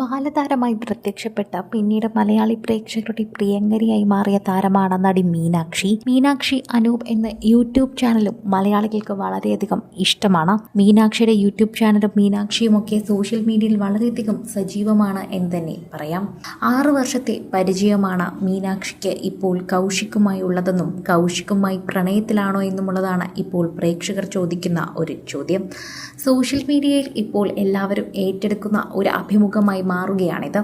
ബാലതാരമായി പ്രത്യക്ഷപ്പെട്ട പിന്നീട് മലയാളി പ്രേക്ഷകരുടെ പ്രിയങ്കരിയായി മാറിയ താരമാണ് നടി മീനാക്ഷി. മീനാക്ഷി അനൂപ് എന്ന യൂട്യൂബ് ചാനലും മലയാളികൾക്ക് വളരെയധികം ഇഷ്ടമാണ്. മീനാക്ഷിയുടെ യൂട്യൂബ് ചാനലും മീനാക്ഷിയും ഒക്കെ സോഷ്യൽ മീഡിയയിൽ വളരെയധികം സജീവമാണ് എന്ന് തന്നെ പറയാം. ആറു വർഷത്തെ പരിചയമാണ് മീനാക്ഷിക്ക് ഇപ്പോൾ കൗശിക്കുമായി ഉള്ളതെന്നും കൗശിക്കുമായി പ്രണയത്തിലാണോ എന്നുമുള്ളതാണ് ഇപ്പോൾ പ്രേക്ഷകർ ചോദിക്കുന്ന ഒരു ചോദ്യം. സോഷ്യൽ മീഡിയയിൽ ഇപ്പോൾ എല്ലാവരും ഏറ്റെടുക്കുന്ന ഒരു അഭിമുഖമായി മാറുകയാണിത്.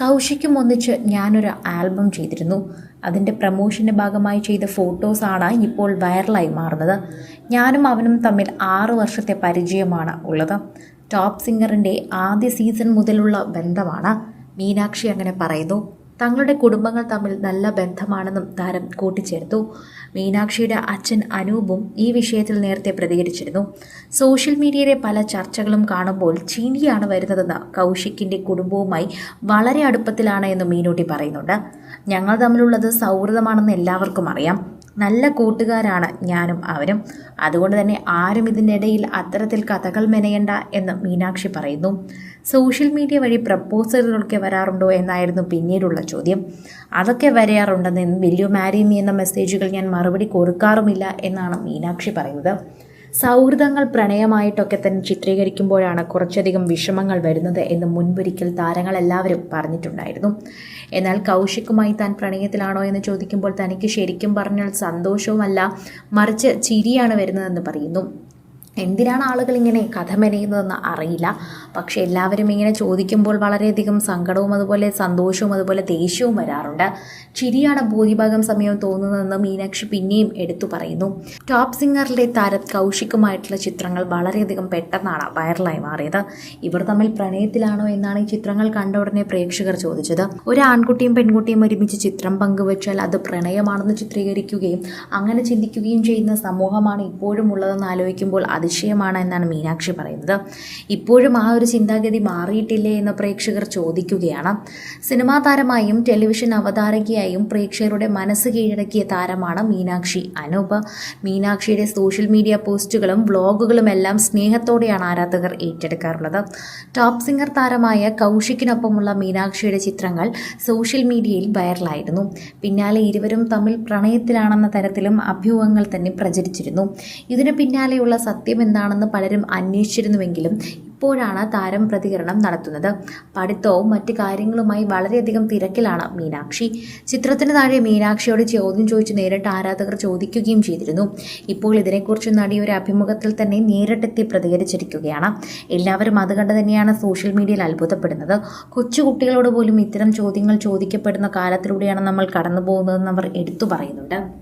കൗശിക്കും ഒന്നിച്ച് ഞാനൊരു ആൽബം ചെയ്തിരുന്നു. അതിന്റെ പ്രമോഷന്റെ ഭാഗമായി ചെയ്ത ഫോട്ടോസാണ് ഇപ്പോൾ വൈറലായി മാറുന്നത്. ഞാനും അവനും തമ്മിൽ ആറ് വർഷത്തെ പരിചയമാണ് ഉള്ളത്. ടോപ്പ് സിംഗറിന്റെ ആദ്യ സീസൺ മുതലുള്ള ബന്ധമാണ്. മീനാക്ഷി അങ്ങനെ പറയുന്നു. തങ്ങളുടെ കുടുംബങ്ങൾ തമ്മിൽ നല്ല ബന്ധമാണെന്നും താരം കൂട്ടിച്ചേർത്തു. മീനാക്ഷിയുടെ അച്ഛൻ അനൂപും ഈ വിഷയത്തിൽ നേരത്തെ പ്രതികരിച്ചിരുന്നു. സോഷ്യൽ മീഡിയയിലെ പല ചർച്ചകളും കാണുമ്പോൾ ചീനിയാണ് വരുന്നതെന്ന് കൗശിക്കിന്റെ കുടുംബവുമായി വളരെ അടുപ്പത്തിലാണ് എന്ന് മീനൂട്ടി പറയുന്നുണ്ട്. ഞങ്ങൾ തമ്മിലുള്ളത് സൗഹൃദമാണെന്ന് എല്ലാവർക്കും അറിയാം. നല്ല കൂട്ടുകാരാണ് ഞാനും അവരും അതുകൊണ്ട് തന്നെ ആരും ഇതിന്റെ ഇടയിൽ അത്തരത്തിൽ കഥകൾ മെനയണ്ട എന്ന് മീനാക്ഷി പറയുന്നു. സോഷ്യൽ മീഡിയ വഴി പ്രപ്പോസലുകളൊക്കെ വരാറുണ്ടോ എന്നായിരുന്നു പിന്നീടുള്ള ചോദ്യം. അതൊക്കെ വരാറുണ്ടെന്ന് വില്യു മാരി എന്ന മെസ്സേജുകൾ ഞാൻ മറുപടി കൊടുക്കാറുമില്ല എന്നാണ് മീനാക്ഷി പറയുന്നത്. സൗഹൃദങ്ങൾ പ്രണയമായിട്ടൊക്കെ തന്നെ ചിത്രീകരിക്കുമ്പോഴാണ് കുറച്ചധികം വിഷമങ്ങൾ വരുന്നത് എന്ന് മുൻപൊരിക്കൽ താരങ്ങളെല്ലാവരും പറഞ്ഞിട്ടുണ്ടായിരുന്നു. എന്നാൽ കൗശിക്കുമായി താൻ പ്രണയത്തിലാണോ എന്ന് ചോദിക്കുമ്പോൾ തനിക്ക് ശരിക്കും പറഞ്ഞാൽ സന്തോഷവുമല്ല മറിച്ച് ചിരിയാണ് വരുന്നതെന്ന് പറയുന്നു. എന്തിനാണ് ആളുകൾ ഇങ്ങനെ കഥ മെനയുന്നതെന്ന് അറിയില്ല. പക്ഷെ എല്ലാവരും ഇങ്ങനെ ചോദിക്കുമ്പോൾ വളരെയധികം സങ്കടവും അതുപോലെ സന്തോഷവും അതുപോലെ ദേഷ്യവും വരാറുണ്ട്. ചിരിയാണ് ഭൂരിഭാഗം സമയം തോന്നുന്നതെന്ന് മീനാക്ഷി പിന്നെയും എടുത്തു പറയുന്നു. ടോപ്പ് സിംഗറിലെ താരത് കൗശിക്കുമായിട്ടുള്ള ചിത്രങ്ങൾ വളരെയധികം പെട്ടെന്നാണ് വൈറലായി മാറിയത്. ഇവർ തമ്മിൽ പ്രണയത്തിലാണോ എന്നാണ് ഈ ചിത്രങ്ങൾ കണ്ട ഉടനെ പ്രേക്ഷകർ ചോദിച്ചത്. ഒരു ആൺകുട്ടിയും പെൺകുട്ടിയും ഒരുമിച്ച് ചിത്രം പങ്കുവച്ചാൽ അത് പ്രണയമാണെന്ന് ചിത്രീകരിക്കുകയും അങ്ങനെ ചിന്തിക്കുകയും ചെയ്യുന്ന സമൂഹമാണ് ഇപ്പോഴും ഉള്ളതെന്ന് ആലോചിക്കുമ്പോൾ അതിശയമാണ് എന്നാണ് മീനാക്ഷി പറയുന്നത്. ഇപ്പോഴും ആ ഒരു ചിന്താഗതി മാറിയിട്ടില്ലേ എന്ന് പ്രേക്ഷകർ ചോദിക്കുകയാണ്. സിനിമാ താരമായും ടെലിവിഷൻ അവതാരകയായും പ്രേക്ഷകരുടെ മനസ്സ് കീഴടക്കിയ താരമാണ് മീനാക്ഷി അനൂപ്. മീനാക്ഷിയുടെ സോഷ്യൽ മീഡിയ പോസ്റ്റുകളും വ്ളോഗുകളും എല്ലാം സ്നേഹത്തോടെയാണ് ആരാധകർ ഏറ്റെടുക്കാറുള്ളത്. ടോപ്പ് സിംഗർ താരമായ കൗശിക്കിനൊപ്പമുള്ള മീനാക്ഷിയുടെ ചിത്രങ്ങൾ സോഷ്യൽ മീഡിയയിൽ വൈറലായിരുന്നു. പിന്നാലെ ഇരുവരും തമ്മിൽ പ്രണയത്തിലാണെന്ന തരത്തിലും അഭ്യൂഹങ്ങൾ തന്നെ പ്രചരിച്ചിരുന്നു. ഇതിന് പിന്നാലെയുള്ള സത്യം എന്താണെന്ന് പലരും അന്വേഷിച്ചിരുന്നുവെങ്കിലും ഇപ്പോഴാണ് താരം പ്രതികരണം നടത്തുന്നത്. പഠിത്തവും മറ്റു കാര്യങ്ങളുമായി വളരെയധികം തിരക്കിലാണ് മീനാക്ഷി. ചിത്രത്തിന് താഴെ മീനാക്ഷിയോട് ചോദ്യം ചോദിച്ച് നേരിട്ട് ആരാധകർ ചോദിക്കുകയും ചെയ്തിരുന്നു. ഇപ്പോൾ ഇതിനെക്കുറിച്ച് നടി ഒരു അഭിമുഖത്തിൽ തന്നെ നേരിട്ടെത്തി പ്രതികരിച്ചിരിക്കുകയാണ്. എല്ലാവരും അത് കണ്ട് തന്നെയാണ് സോഷ്യൽ മീഡിയയിൽ അത്ഭുതപ്പെടുന്നത്. കൊച്ചുകുട്ടികളോട് പോലും ഇത്തരം ചോദ്യങ്ങൾ ചോദിക്കപ്പെടുന്ന കാലത്തിലൂടെയാണ് നമ്മൾ കടന്നു പോകുന്നതെന്ന് അവർ എടുത്തു പറയുന്നുണ്ട്.